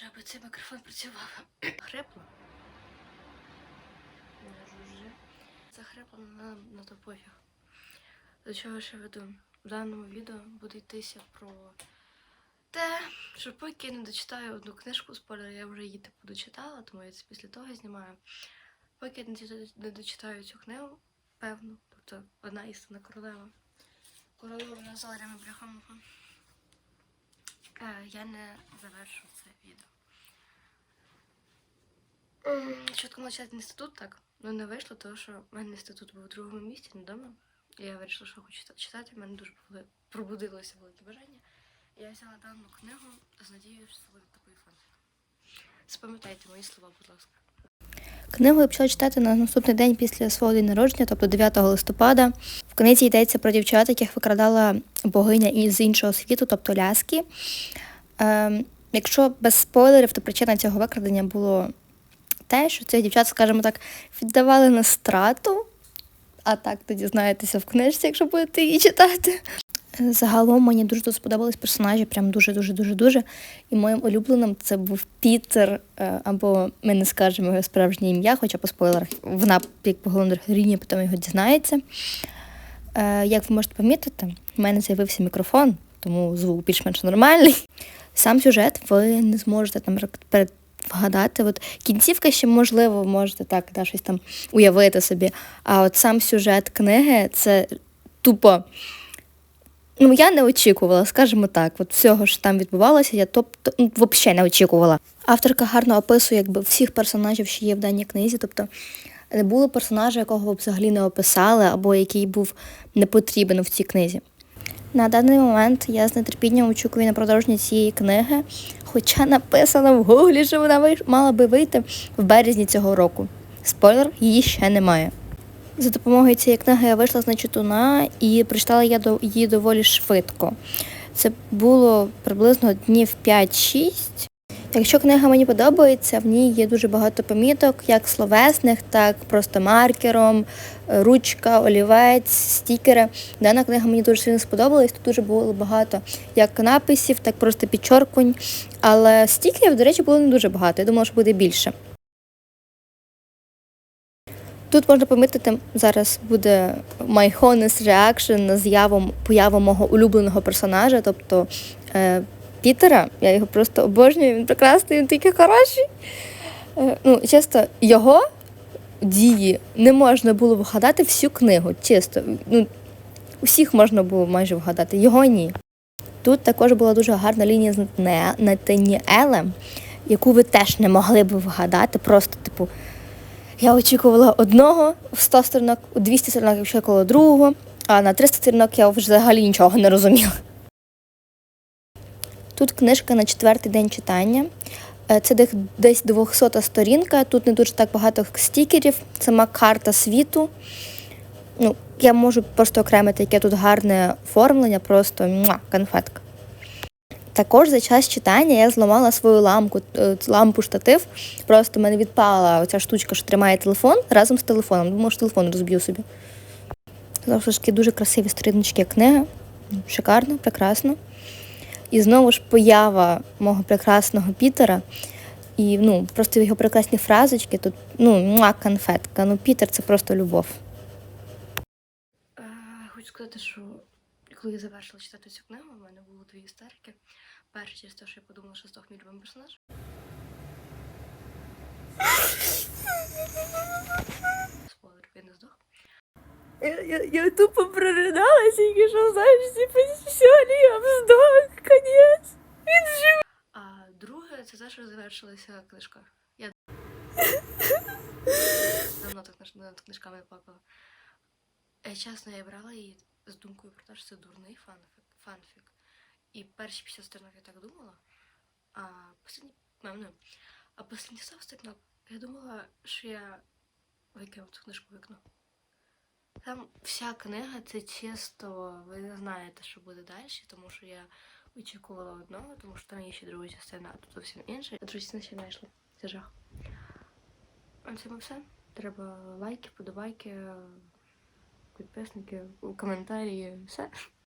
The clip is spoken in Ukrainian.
Боже, аби цей мікрофон працював. Хрипло. Захрипло на, на то пофіг. До чого я веду? В даному відео буде йтися про те, що поки я не дочитаю одну книжку спойлер, я вже її типу дочитала, тому я це після того знімаю. Поки я не дочитаю- цю книгу, певно, тобто одна істина королева. Королева Назарями Брехомова. Е, я не завершу це відео. Чітко почати інститут, так. Ну не вийшло, тому що в мене інститут був у другому місці, не вдома. І я вирішила, що хочу читати. В мене дуже пробудилося велике бажання. І я взяла дану книгу з надією, що це буде такий фанфік. Запам'ятайте мої слова, будь ласка. Книгу я почала читати на наступний день після свого день народження, тобто 9 листопада. В книзі йдеться про дівчат, яких викрадала богиня із іншого світу, тобто ляски. Ем, якщо без спойлерів, то причина цього викрадення було те, що цих дівчат, скажімо так, віддавали на страту. А так тоді знаєтеся в книжці, якщо будете її читати. Е, Загалом мені дуже тут сподобались персонажі, прям дуже, дуже. І моїм улюбленим це був Пітер, е, або ми не скажемо його справжнє ім'я, хоча по спойлерах вона як по головній героїні потім його дізнається. Е, Як ви можете помітити, в мене з'явився мікрофон, тому звук більш-менш нормальний. Сам сюжет ви не зможете там вгадати. От кінцівка ще можливо можете так да, щось там уявити собі. А от сам сюжет книги це тупо. Ну, я не очікувала, скажімо так. От всього що там відбувалося, я тобто ну, взагалі не очікувала. Авторка гарно описує якби всіх персонажів, що є в даній книзі. Тобто не було персонажа, якого б взагалі не описали, або який був не потрібен в цій книзі. На даний момент я з нетерпінням очікую на продовження цієї книги, хоча написано в гуглі, що вона мала би вийти в березні цього року. Спойлер, її ще немає. За допомогою цієї книги я вийшла з нечитуна і прочитала я її доволі швидко. Це було приблизно днів 5-6. Якщо книга мені подобається, в ній є дуже багато поміток, як словесних, так просто маркером, е, ручка, олівець, стікери. Дана книга мені дуже сильно сподобалась. Тут дуже було багато як написів, так просто підчоркувань. Але стікерів, до речі, було не дуже багато. Я думала, що буде більше. Тут можна помітити, зараз буде my honest reaction на з'яву появу мого улюбленого персонажа, тобто е, Пітера. Я його просто обожнюю, він прекрасний, він такий хороший. Е, ну, чисто, його дії не можна було вгадати всю книгу. Чисто. Ну, усіх можна було майже вгадати, його ні. Тут також була дуже гарна лінія з Натаніелем, яку ви теж не могли б вгадати. Просто, типу, я очікувала одного в 100 сторінок, у 200 сторінок я очікувала другого, а на 300 сторінок я взагалі нічого не розуміла. Тут книжка на четвертий день читання. Е, Це десь- десь 200 сторінка. Тут не дуже так багато стікерів, сама карта світу. Ну, я можу просто окремити, яке тут гарне оформлення, просто муа, конфетка. Також за час читання я зламала свою ламку, е, лампу штатив. Просто в мене відпала оця штучка, що тримає телефон разом з телефоном. Думаю, що телефон розб'ю собі. Знову ж таки, дуже красиві сторіночки книги. Шикарно, прекрасно. І знову ж поява мого прекрасного Пітера. І ну, просто його прекрасні фразочки. Тут ну, муа, конфетка. Ну, Пітер це просто любов. Е, хочу сказати, що коли я завершила читати цю книгу, в мене було дві істерики. Перша через те, що я подумала, що здох мій любимий персонаж. Спойлер, він не здох. Я, я, я тупо проридалася, тільки що, знаєш, типу, все, Ліам здох, конець. А друге, це те, що завершилася книжка. Я давно так над- книжками плакала. Е, Чесно, я брала її з думкою про те, що це дурний фанфік. фанфік. І перші 50 сторінок я так думала, а останні, ну, а останні 100 сторінок я думала, що я викину цю книжку вікно. Там вся книга це чисто, ви не знаєте, що буде далі, тому що я очікувала одного, тому що там є ще друга частина, а тут зовсім інша. Друзі на ще знайшли. Це жах. А це все. Треба лайки, подобайки, підписники, коментарі, все.